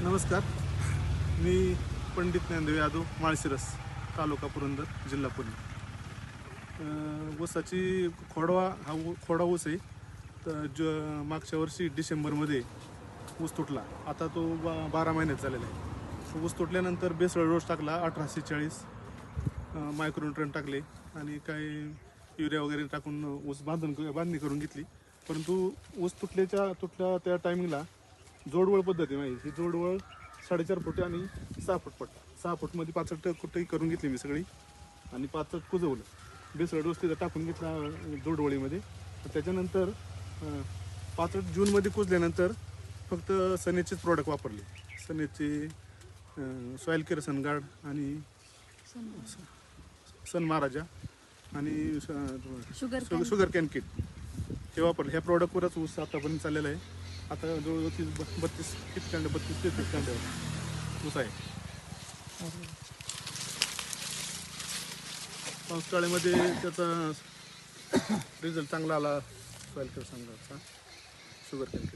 नमस्कार. मी पंडित ज्ञानदेव यादव माळशिरस तालुका पुरंदर जिल्हा पुणे. ऊसाची खोडवा हा ऊ- खोडा ऊस आहे. तर ज मागच्या वर्षी डिसेंबरमध्ये ऊस तुटला. आता तो बा बारा महिन्यात झालेला आहे. ऊस तुटल्यानंतर बेसळ डोस टाकला अठराशे चाळीस. मायक्रोन्यूट्रन टाकले आणि काही युरिया वगैरे टाकून ऊस बांधून बांधणी करून घेतली. परंतु ऊस तुटल्याच्या तुटल्या त्या टायमिंगला जोडवळ पद्धत माझी ही जोडवळ साडेचार फूट आणि सहा फूट पट्टा सहा फूटमध्ये पाचट कुठेही करून घेतली मी सगळी. आणि पाचट कुजवलं. बेसळ डोस तिथं टाकून घेतला जोडवळीमध्ये. त्याच्यानंतर पाचट जूनमध्ये कुजल्यानंतर फक्त सनेचेच प्रॉडक्ट वापरले. सनेचे सॉईल केअर सनगार्ड आणि सन महाराजा आणि शुगर कॅन किट हे वापरलं. ह्या प्रॉडक्टवरच ऊस आतापर्यंत चाललेला आहे. आता जवळजवळ तीस ब- बत्तीस किती कांडे बत्तीस तेहतीस कांडे ऊस आहे. पावसाळ्यामध्ये त्याचा रिझल्ट चांगला आला. Soil care sugar can